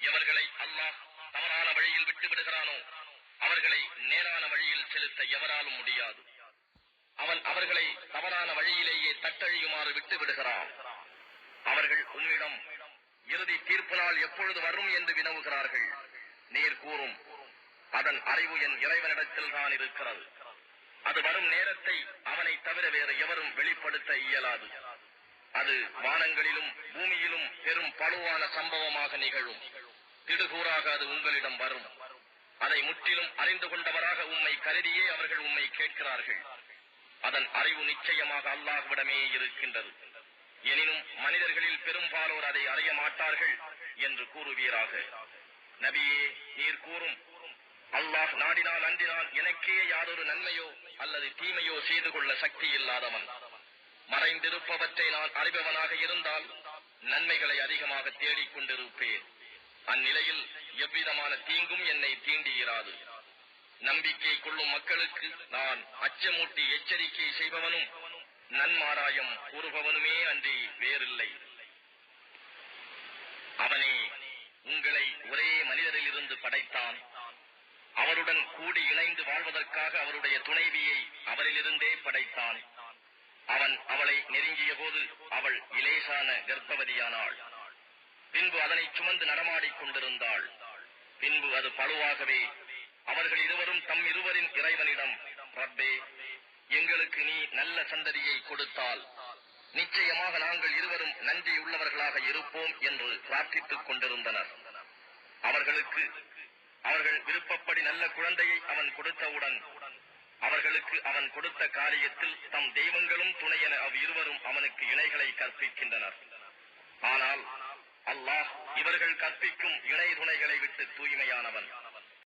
எவர்களை அல்லாஹ் தவறான வழியில் விட்டு விடுகிறானோ அவர்களை நேரான வழியில் செலுத்த எவராலும் முடியாது. அவன் அவர்களை தவறான வழியிலேயே தட்டழியுமாறு விட்டு விடுகிறான். அவர்கள் உன்னிடம் இறுதி தீர்ப்பு நாள் எப்பொழுது வரும்? என்று வினவுகிறார்கள். நீர் கூறும் அதன் அறிவு என் இறைவனிடத்தில் தான் இருக்கிறது. அது வரும் நேரத்தை அவனை தவிர வேறு எவரும் வெளிப்படுத்த இயலாது. அது வானங்களிலும் பூமியிலும் பெரும் பழுவான சம்பவமாக நிகழும். திடுகூறாக அது உங்களிடம் வரும். அதை முற்றிலும் அறிந்து கொண்டவராக உம்மை கருதியே அவர்கள் உம்மை கேட்கிறார்கள். அதன் அறிவு நிச்சயமாக அல்லாஹ்விடமே இருக்கின்றது. எனினும் மனிதர்களில் பெரும்பாலோர் அதை அறிய மாட்டார்கள் என்று கூறுவீராக. நபியே நீர் கூறும் அல்லாஹ் நாடினால் அன்றினால் எனக்கே யாரொரு நன்மையோ அல்லது தீமையோ செய்து கொள்ள சக்தி இல்லாதவன். மறைந்திருப்பவற்றை நான் அறிபவனாக இருந்தால் நன்மைகளை அதிகமாக தேடிக் கொண்டிருப்பேன். அந்நிலையில் எவ்விதமான தீங்கும் என்னை தீண்டியிராது. நம்பிக்கை கொள்ளும் மக்களுக்கு நான் அச்சமூட்டி எச்சரிக்கை செய்பவனும் நன்மாராயம் கூறுபவனுமே அன்றி வேறில்லை. அவனே உங்களை ஒரே மனிதரிலிருந்து படைத்தான். அவருடன் கூடி இணைந்து வாழ்வதற்காக அவருடைய துணைவியை அவரிலிருந்தே படைத்தான். அவன் அவளை நெருங்கிய போது அவள் இலேசான கர்ப்பவதியானாள். பின்பு அதனை சுமந்து நடமாடிக் கொண்டிருந்தாள். பின்பு அது பழுவாகவே அவர்கள் இருவரும் தம் இருவரின் இறைவனிடம் ரப்பே எங்களுக்கு நீ நல்ல சந்ததியை கொடுத்தால் நிச்சயமாக நாங்கள் இருவரும் நன்றியுள்ளவர்களாக இருப்போம் என்று பிரார்த்தித்துக் கொண்டிருந்தனர். அவர்களுக்கு அவர்கள் விருப்பப்படி நல்ல குழந்தையை அவன் கொடுத்தவுடன் அவர்களுக்கு அவன் கொடுத்த காரியத்தில் தம் தெய்வங்களும் துணையென அவ் இருவரும் அவனுக்கு இணைகளை கற்பிக்கின்றனர். ஆனால் அல்லாஹ் இவர்கள் கற்பிக்கும் இணை துணைகளை விட்டு தூய்மையானவன்.